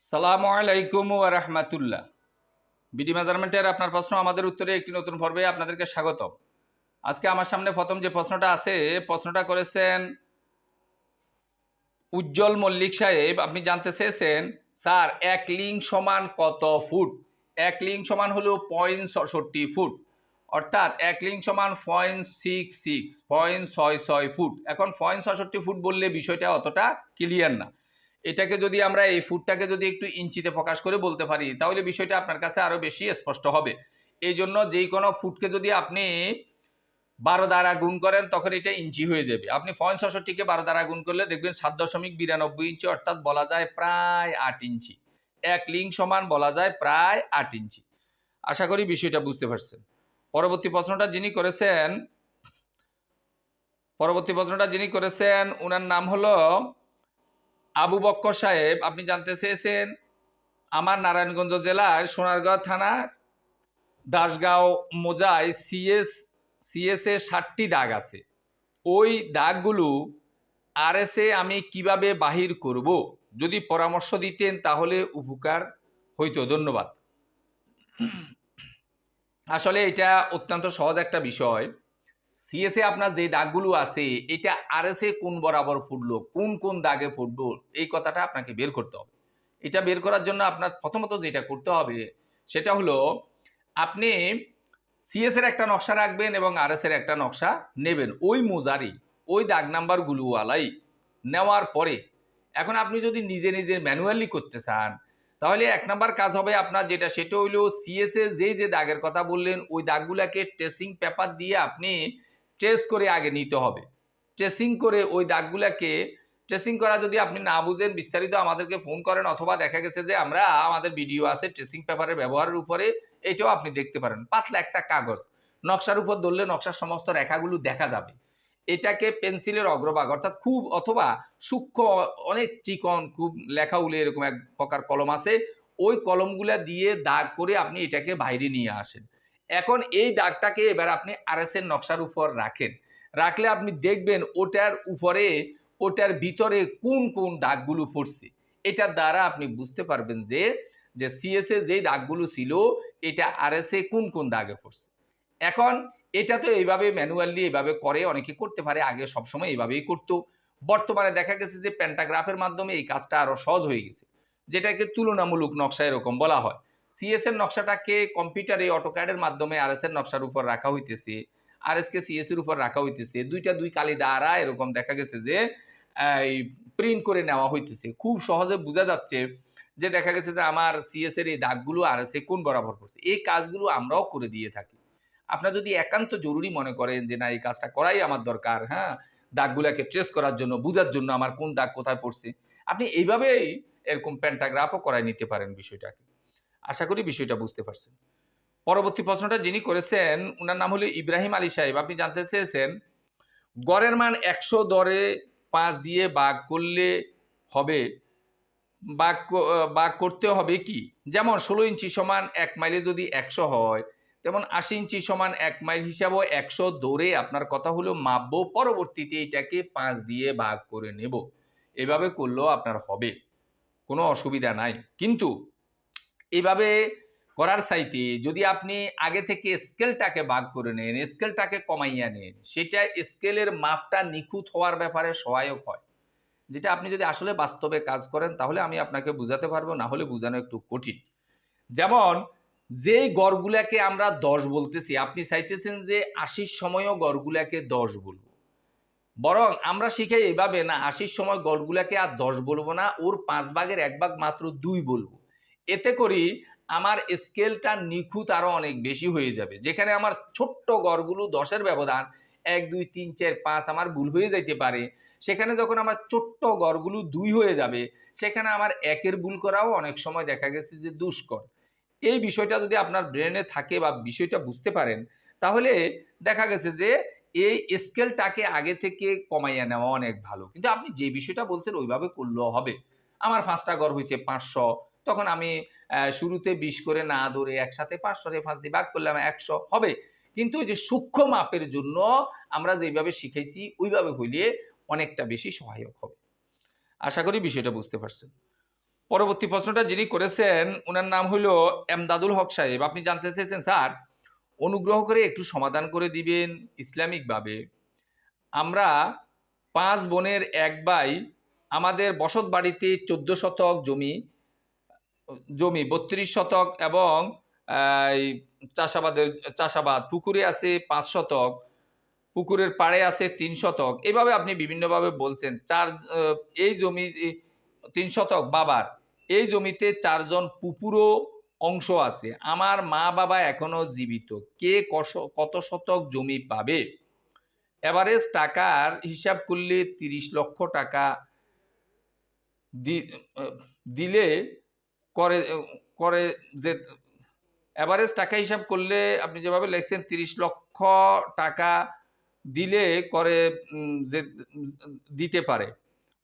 সালামু আলাইকুম ওয়া রাহমাতুল্লাহ। বিডি মেজারমেন্টের আপনার প্রশ্ন, আমাদের উত্তরে একটি নতুন পর্বে আপনাদেরকে স্বাগত আজকে আমার সামনে প্রথম যে প্রশ্নটা আছে প্রশ্নটা করেছেন উজ্জ্বল মল্লিক সাহেব। আপনি জানতে চেয়েছেন, স্যার, এক লিং সমান কত ফুট? এক লিং সমান হলো পয়েন্ট ছষট্টি ফুট। অর্থাৎ এক লিং সমান পয়েন্ট সিক্স সিক্স, পয়েন্ট ছয় ছয় ফুট। এখন পয়েন্ট ছষট্টি ফুট বললে বিষয়টা অতটা ক্লিয়ার না। এটাকে যদি আমরা এই ফুটটাকে যদি একটু ইঞ্চিতে প্রকাশ করে বলতে পারি, তাহলে বিষয়টা আপনার কাছে আরও বেশি স্পষ্ট হবে। এই জন্য যেই কোনো ফুটকে যদি আপনি বারো দ্বারা গুণ করেন, তখন এটা ইঞ্চি হয়ে যাবে। আপনি পয়েন্ট ছষট্টিকে বারো দ্বারা গুণ করলে দেখবেন সাত দশমিক বিরানব্বই ইঞ্চি, অর্থাৎ বলা যায় প্রায় আট ইঞ্চি। এক লিঙ্ক সমান বলা যায় প্রায় আট ইঞ্চি। আশা করি বিষয়টা বুঝতে পারছেন। পরবর্তী প্রশ্নটা যিনি করেছেন, পরবর্তী প্রশ্নটা যিনি করেছেন ওনার নাম হলো আবু বক্কর সাহেব, আপনি জানতে চেয়েছেন, আমার নারায়ণগঞ্জ জেলার সোনারগাঁও থানার দাসগাঁও মোজায় সিএস সিএস এর ষাটটি দাগ আছে। ওই দাগগুলো আর এ আমি কীভাবে বাহির করব? যদি পরামর্শ দিতেন তাহলে উপকার হইতো, ধন্যবাদ। আসলে এটা অত্যন্ত সহজ একটা বিষয়। সিএসএ আপনার যে দাগগুলো আছে, এটা আরএসএ কোন বরাবর ফুটলো, কোন কোন দাগে ফুটলো, এই কথাটা আপনাকে বের করতে হবে। এটা বের করার জন্য আপনার প্রথমত যেটা করতে হবে, সেটা হলো আপনি সিএস এর একটা নকশা রাখবেন এবং আরএস এর একটা নকশা নেবেন। ওই মোজারি, ওই দাগ নাম্বার গুলোওয়ালাই নেওয়ার পরে, এখন আপনি যদি নিজে নিজে ম্যানুয়ালি করতে চান, তাহলে এক নাম্বার কাজ হবে আপনার যেটা, সেটা হইল সিএস এ যে যে দাগের কথা বললেন, ওই দাগগুলাকে ট্রেসিং পেপার দিয়ে আপনি ট্রেস করে আগে নিতে হবে। ট্রেসিং করে ওই দাগগুলাকে ট্রেসিং করা যদি আপনি না বুঝেন, বিস্তারিত আমাদেরকে ফোন করেন অথবা দেখা গেছে যে আমরা আমাদের ভিডিও আছে ট্রেসিং পেপারের ব্যবহারের উপরে, এটাও আপনি দেখতে পারেন। পাতলা একটা কাগজ। নকশার উপর ধরলে নকশার সমস্ত রেখাগুলো দেখা যাবে। এটাকে পেন্সিলের অগ্রভাগ, অর্থাৎ খুব অথবা সূক্ষ্ম, অনেক চিকন, খুব লেখা উলে এরকম এক প্রকার কলম আছে, ওই কলমগুলা দিয়ে দাগ করে আপনি এটাকে বাইরে নিয়ে আসেন। এখন এই দাগটাকে এবার আপনি আরএস এর নকশার উপর রাখেন। রাখলে আপনি দেখবেন ওটার উপরে, ওটার ভিতরে কোন কোন দাগগুলো পড়ছে। এটার দ্বারা আপনি বুঝতে পারবেন যে যে সিএসএ যেই দাগগুলো ছিল, এটা আরএস এ কোন কোন দাগে পড়ছে। এখন এটা তো এইভাবে ম্যানুয়ালি এইভাবে করে অনেকে করতে পারে, আগে সবসময় এইভাবেই করতো। বর্তমানে দেখা গেছে যে প্যান্টাগ্রাফের মাধ্যমে এই কাজটা আরও সহজ হয়ে গেছে। যেটাকে তুলনামূলক নকশা এরকম বলা হয়। সিএস এর নকশাটাকে কম্পিউটারে অটোক্যাডের মাধ্যমে আর এস এর নকশার উপর রাখা হইতেছে। আর এস কে সিএস এর উপর রাখা হইতেছে। দুইটা দুই কালি দ্বারা এরকম দেখা গেছে যে, এই প্রিন্ট করে নেওয়া হইতেছে। খুব সহজে বোঝা যাচ্ছে যে দেখা গেছে যে আমার সিএস এর এই দাগগুলো আর এস এ কোন বরাবর করছে। এই কাজগুলো আমরাও করে দিয়ে থাকি। আপনার যদি একান্ত জরুরি মনে করেন যে, না, এই কাজটা করাই আমার দরকার হ্যাঁ? দাগগুলাকে ট্রেস করার জন্য, বোঝার জন্য আমার কোন দাগ কোথায় পড়ছে? আপনি এইভাবেই এরকম প্যান্টাগ্রাফও করাই নিতে পারেন বিষয়টাকে। আশা করি বিষয়টা বুঝতে পারছেন। পরবর্তী প্রশ্নটা যিনি করেছেন ওনার নাম হলো ইব্রাহিম আলী সাহেব। আপনি জানতে চেয়েছেন, গড়ের মান একশো দরে পাঁচ দিয়ে বাঘ করলে হবে বাঘ বাঘ করতে হবে কি? যেমন ষোলো ইঞ্চি সমান এক মাইলে যদি একশো হয়, তেমন আশি ইঞ্চি সমান এক মাইল হিসাবেও একশো দৌড়ে আপনার কথা হলো মাপবো, পরবর্তীতে এটাকে পাঁচ দিয়ে ভাগ করে নেব। এভাবে করলেও আপনার হবে, কোনো অসুবিধা নাই। কিন্তু এভাবে করার চাইতে যদি আপনি আগে থেকে স্কেলটাকে ভাগ করে নেন স্কেলটাকে কমাইয়া নেন, সেটা স্কেলের মাপটা নিখুঁত হওয়ার ব্যাপারে সহায়ক হয়। যেটা আপনি যদি আসলে বাস্তবে কাজ করেন, তাহলে আমি আপনাকে বুঝাতে পারব, না হলে বোঝানো একটু কঠিন। যেমন, যেই গড়গুলাকে আমরা দশ বলতেছি, আপনি চাইতেছেন যে আশির সময়ও গড়গুলাকে দশ বলব। বরং আমরা শিখাই এভাবে না, আশির সময় গড়গুলাকে আর দশ বলব না, ওর পাঁচ ভাগের এক ভাগ মাত্র দুই বলব। এতে করি আমার স্কেলটা নিখুঁত আরও অনেক বেশি হয়ে যাবে। যেখানে আমার ছোট্ট গড়গুলো দশের ব্যবধান, এক, দুই, তিন, চার, পাঁচ আমার ভুল হয়ে যাইতে পারে। সেখানে যখন আমার ছোট্ট গড়গুলো দুই হয়ে যাবে, সেখানে আমার একের ভুল করাও অনেক সময় দেখা গেছে যে দুষ্কর। এই বিষয়টা যদি আপনার ব্রেনে থাকে বা বিষয়টা বুঝতে পারেন, তাহলে দেখা গেছে যে এই স্কেলটাকে আগে থেকে কমাইয়া নেওয়া অনেক ভালো। কিন্তু আপনি যে বিষয়টা বলছেন, ওইভাবে করলেও হবে। আমার পাঁচটা গড় হয়েছে পাঁচশো তখন আমি শুরুতে বিশ করে না ধরে একসাথে পাঁচশো পাঁচ দিয়ে ভাগ করলাম, একশো হবে। কিন্তু যে সূক্ষ্ম মাপের জন্য আমরা যেভাবে শিখেছি, ওইভাবে হইলে অনেকটা বেশি সহায়ক হবে। আশা করি বিষয়টা বুঝতে পারছেন। পরবর্তী প্রশ্নটা যিনি করেছেন ওনার নাম হলো এমদাদুল হক সাহেব। আপনি জানতে চেয়েছেন, স্যার, অনুগ্রহ করে একটু সমাধান করে দিবেন ইসলামিকভাবে। আমরা পাঁচ বোনের এক ভাই, আমাদের বসত বাড়িতে চোদ্দ শতক জমি জমি, বত্রিশ শতক এবং চাষাবাদের, চাষাবাদ। পুকুরে আছে পাঁচ শতক, পুকুরের পাড়ে আছে তিন শতক। এভাবে আপনি বিভিন্নভাবে বলছেন, চার এই জমি তিন শতক বাবার, এই জমিতে চারজন পুপুরও অংশ আছে। আমার মা বাবা এখনও জীবিত। কে কত শতক জমি পাবে? এভারেজ টাকার হিসাব করলে তিরিশ লক্ষ টাকা দিলে করে করে যে অ্যাভারেজ টাকা হিসাব করলে আপনি যেভাবে লিখছেন তিরিশ লক্ষ টাকা দিলে করে যে, দিতে পারে।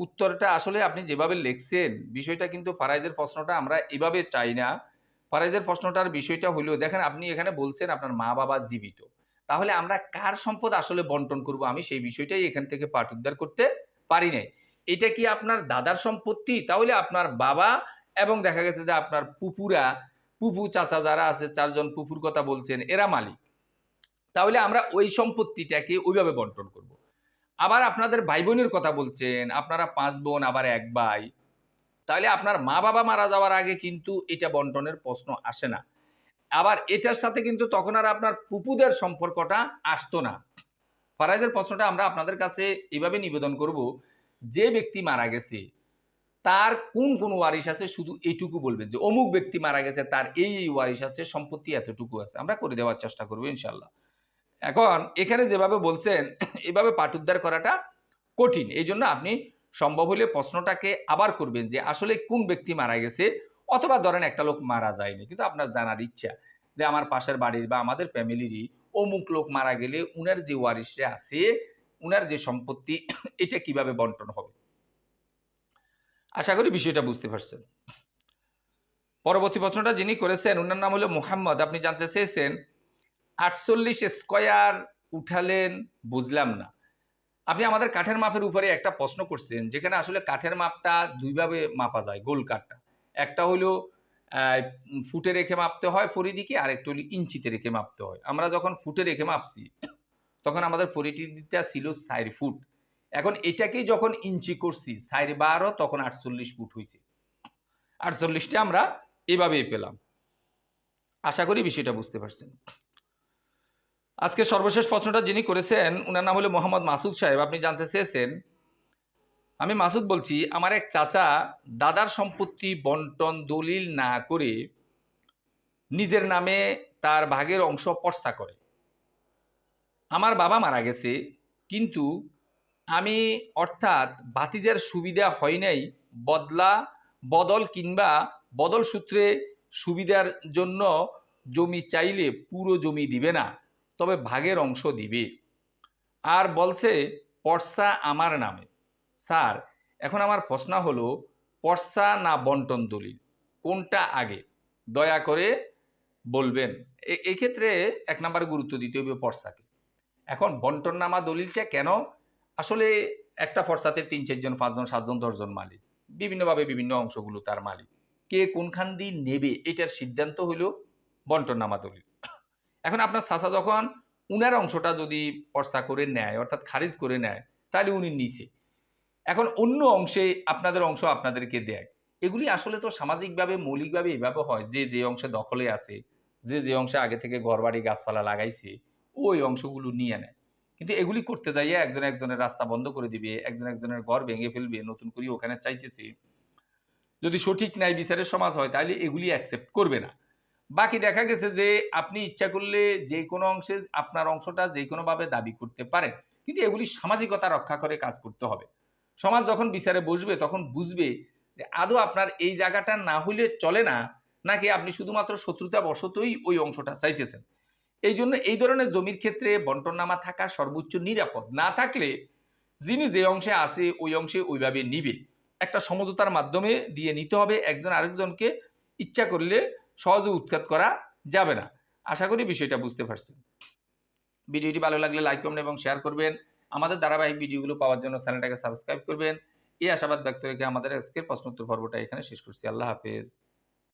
উত্তরটা আসলে আপনি যেভাবে লিখছেন, বিষয়টা কিন্তু ফারাইজের প্রশ্নটা আমরা এভাবে চাই না। ফারাইজের প্রশ্নটার বিষয়টা হলো, দেখেন আপনি এখানে বলছেন আপনার মা বাবা জীবিত। তাহলে আমরা কার সম্পদ আসলে বন্টন করব? আমি সেই বিষয়টাই এখান থেকে পাঠ উদ্ধার করতে পারি নাই। এটা কি আপনার দাদার সম্পত্তি? তাহলে আপনার বাবা এবং দেখা গেছে যে আপনার পুপুরা, পুপু চাচা যারা আছে, চারজন পুপুর কথা বলছেন, এরা মালিক। তাহলে আমরা ওই সম্পত্তিটাকে ওইভাবে বন্টন করব। আবার আপনাদের ভাই বোনের কথা বলছেন, আপনারা পাঁচ বোন, আবার এক ভাই। তাহলে আপনার মা বাবা মারা যাওয়ার আগে কিন্তু এটা বন্টনের প্রশ্ন আসে না। আবার এটার সাথে কিন্তু তখন আর আপনার পুপুদের সম্পর্কটা আসতো না। ফারাইজের প্রশ্নটা আমরা আপনাদের কাছে এভাবে নিবেদন করব, যে ব্যক্তি মারা গেছে তার কোন কোন ওয়ারিশ আছে? শুধু এইটুকু বলবেন যে অমুক ব্যক্তি মারা গেছে, তার এই এই ওয়ারিশ আছে, সম্পত্তি এতটুকু আছে। আমরা করে দেওয়ার চেষ্টা করব ইনশাল্লাহ এখন এখানে যেভাবে বলছেন, এভাবে পাঠ উদ্ধার করাটা কঠিন। এই জন্য আপনি সম্ভব হলে প্রশ্নটাকে আবার করবেন যে আসলে কোন ব্যক্তি মারা গেছে? অথবা ধরেন একটা লোক মারা যায়নি, কিন্তু আপনার জানার ইচ্ছা যে আমার পাশের বাড়ির বা আমাদের ফ্যামিলিরই অমুক লোক মারা গেলে উনার যে ওয়ারিশে আছে, উনার যে সম্পত্তি, এটা কীভাবে বন্টন হবে? আশা করি বিষয়টা বুঝতে পারছেন। পরবর্তী প্রশ্নটা যিনি করেছেন ওনার নাম হলো মোহাম্মদ। আপনি জানতে চেয়েছেন, আটচল্লিশ স্কোয়ার উঠালেন বুঝলাম না। আপনি আমাদের কাঠের মাপের উপরে একটা প্রশ্ন করছেন, যেখানে আসলে কাঠের মাপটা দুইভাবে মাপা যায়, গোল কাঠটা। একটা হলো ফুটে রেখে মাপতে হয় পরিধিকে আর একটা হলো ইঞ্চিতে রেখে মাপতে হয়। আমরা যখন ফুটে রেখে মাপছি, তখন আমাদের পরিধিটা ছিল চার ফুট। এখন এটাকেই যখন ইঞ্চি করছি চার বারো, তখন আটচল্লিশ ফুট হয়েছে আটচল্লিশটা আমরা এভাবেই পেলাম। আশা করি বিষয়টা বুঝতে পারছেন। আজকে সর্বশেষ প্রশ্নটা যিনি করেছেন ওনার নাম হলো মোহাম্মদ মাসুদ সাহেব। আপনি জানতে চেয়েছেন, আমি মাসুদ বলছি, আমার এক চাচা দাদার সম্পত্তি বন্টন দলিল না করে নিজের নামে তার ভাগের অংশ পর্সা করে। আমার বাবা মারা গেছে, কিন্তু আমি অর্থাৎ ভাতিজার সুবিধা হয় নাই, বদলা, বদল কিংবা বদল সূত্রে সুবিধার জন্য জমি চাইলে পুরো জমি দিবে না, তবে ভাগের অংশ দিবে। আর বলছে, পর্সা আমার নামে। স্যার, এখন আমার প্রশ্ন হলো, পর্সা না বন্টন দলিল? কোনটা আগে? দয়া করে বলবেন। এক্ষেত্রে এক নম্বরে গুরুত্ব দিতে হবে পর্সাকে। এখন বন্টন নামা দলিলটা কেন আসলে একটা ফর্সাতে তিন চারজন পাঁচজন সাতজন দশজন মালিক। বিভিন্নভাবে বিভিন্ন অংশগুলো তার মালিক। কে কোনখান দিয়ে নেবে এটার সিদ্ধান্ত হলো বন্টন নামা দলিল। এখন আপনার চাচা যখন উনার অংশটা যদি পর্সা করে নেয়, অর্থাৎ খারিজ করে নেয়, তাহলে উনি নিচে এখন অন্য অংশে আপনাদের অংশ আপনাদেরকে দেয়। এগুলি আসলে তো সামাজিকভাবে, মৌলিকভাবে এভাবে হয়, যে যে অংশে দখলে আছে, যে যে অংশে আগে থেকে ঘরবাড়ি, গাছপালা লাগাইছে, ওই অংশগুলো নিয়ে নেয়। কিন্তু এগুলি করতে যাইয়ে একজন একজনের রাস্তা বন্ধ করে দিবে, একজন একজনের ঘর ভেঙে ফেলবে, নতুন করে ওখানে চাইতেছে। যদি সঠিক ন্যায় বিচারের সমাজ হয়, তাহলে এগুলি অ্যাকসেপ্ট করবে না। বাকি দেখা গেছে যে, আপনি ইচ্ছা করলে যে কোনো অংশে, আপনার অংশটা যে কোনোভাবে দাবি করতে পারেন। কিন্তু এগুলি সামাজিকতা রক্ষা করে কাজ করতে হবে। সমাজ যখন বিচারে বসবে, তখন বুঝবে যে আদৌ আপনার এই জায়গাটা না হইলে চলে না, নাকি আপনি শুধুমাত্র শত্রুতা বশতই ওই অংশটা চাইতেছেন। এই জন্য এই ধরনের জমির ক্ষেত্রে বন্টননামা থাকা সর্বোচ্চ নিরাপদ। না থাকলে যিনি যে অংশে আছে, ওই অংশে ওইভাবে নিবে। একটা সমঝোতার মাধ্যমে দিয়ে নিতে হবে, একজন আরেকজনকে ইচ্ছা করলে সহজে উৎখাত করা যাবে না। আশা করি বিষয়টা বুঝতে পারছেন। ভিডিওটি ভালো লাগলে লাইক, কমেন্ট এবং শেয়ার করবেন। আমাদের ধারাবাহিক ভিডিওগুলো পাওয়ার জন্য চ্যানেলটাকে সাবস্ক্রাইব করবেন। এই আশাবাদ ব্যক্ত রেখে আমাদের আজকের প্রশ্নোত্তর পর্বটা এখানে শেষ করছি। আল্লাহ হাফেজ।